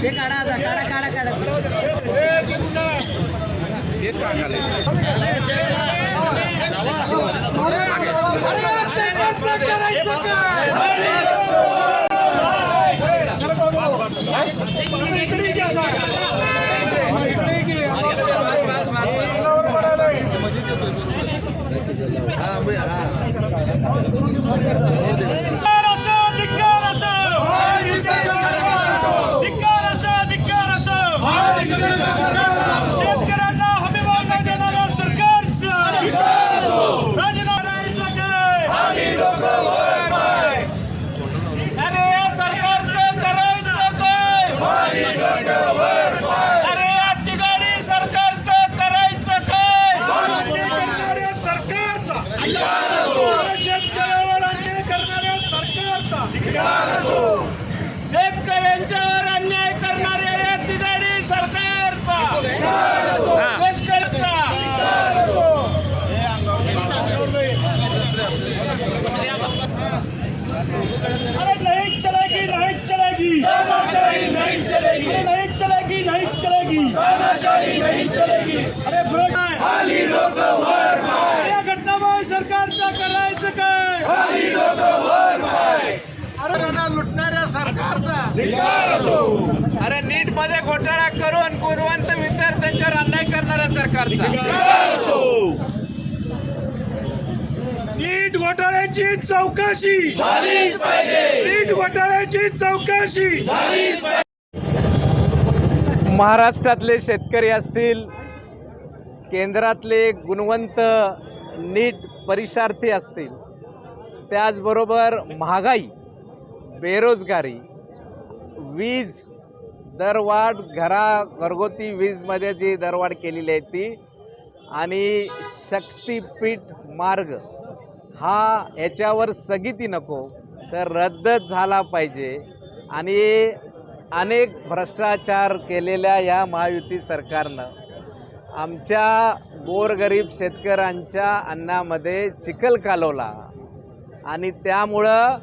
ते काढा आता काढा काढा काढा ते सांगाले धिक्कार शेतकऱ्यावर अन्याय करणाऱ्या सरकारचा अरे नीटमध्ये घोटाळा करून गुणवंत विद्यार्थ्यांच्यावर अन्याय करणाऱ्या सरकारचा. नीट घोटाळ्याची चौकशी. नीट घोटाळ्याची चौकशी. महाराष्ट्रातले शेतकरी असतील केंद्रातले गुणवंत नीट परीक्षार्थी असतील त्याचबरोबर महागाई बेरोजगारी वीज दरवाढ घरा घरगुती वीजमध्ये जी दरवाढ केलेली आहे ती आणि शक्तीपीठ मार्ग हा याच्यावर स्थगिती नको तर रद्दच झाला पाहिजे. आणि अनेक भ्रष्टाचार केलेल्या या महायुती सरकारनं आमच्या गोरगरीब शेतकऱ्यांच्या अन्नामध्ये चिखल कालवला. आणि त्यामुळं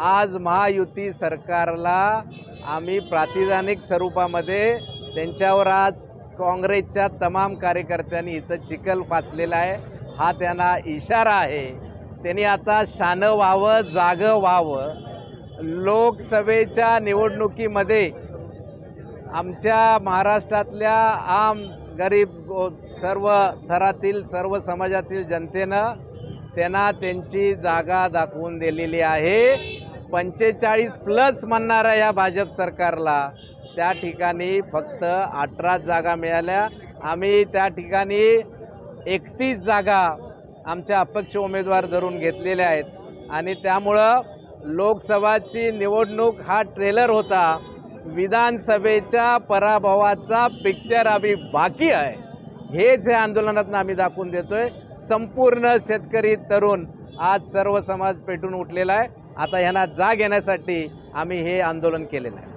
आज महायुती सरकारला आम्ही प्रातिधानिक स्वरूपामध्ये त्यांच्यावर आज काँग्रेसच्या तमाम कार्यकर्त्यांनी इथं चिखल फासलेला आहे. हा त्यांना इशारा आहे. त्यांनी आता शानं व्हावं जागं व्हावं. लोकसभेच्या निवडणुकीमध्ये आमच्या महाराष्ट्रातल्या आम गरीब सर्व थरातील सर्व समाजातील जनतेनं त्यांना त्यांची जागा दाखवून दिलेली आहे. पंचेचाळीस प्लस म्हणणाऱ्या या भाजप सरकारला त्या ठिकाणी फक्त अठरा जागा मिळाल्या. आम्ही त्या ठिकाणी एकतीस जागा आमच्या अपक्ष उमेदवार धरून घेतलेल्या आहेत. आणि त्यामुळं लोकसभाची निवडणूक हा ट्रेलर होता. विधानसभेच्या पराभवाचा पिक्चर आम्ही बाकी आहे. हेच हे आंदोलनातनं आम्ही दाखवून देतोय. संपूर्ण शेतकरी तरुण आज सर्व समाज पेटून उठलेला आहे. आता ह्यांना जाग येण्यासाठी आम्ही हे आंदोलन केलेलं आहे.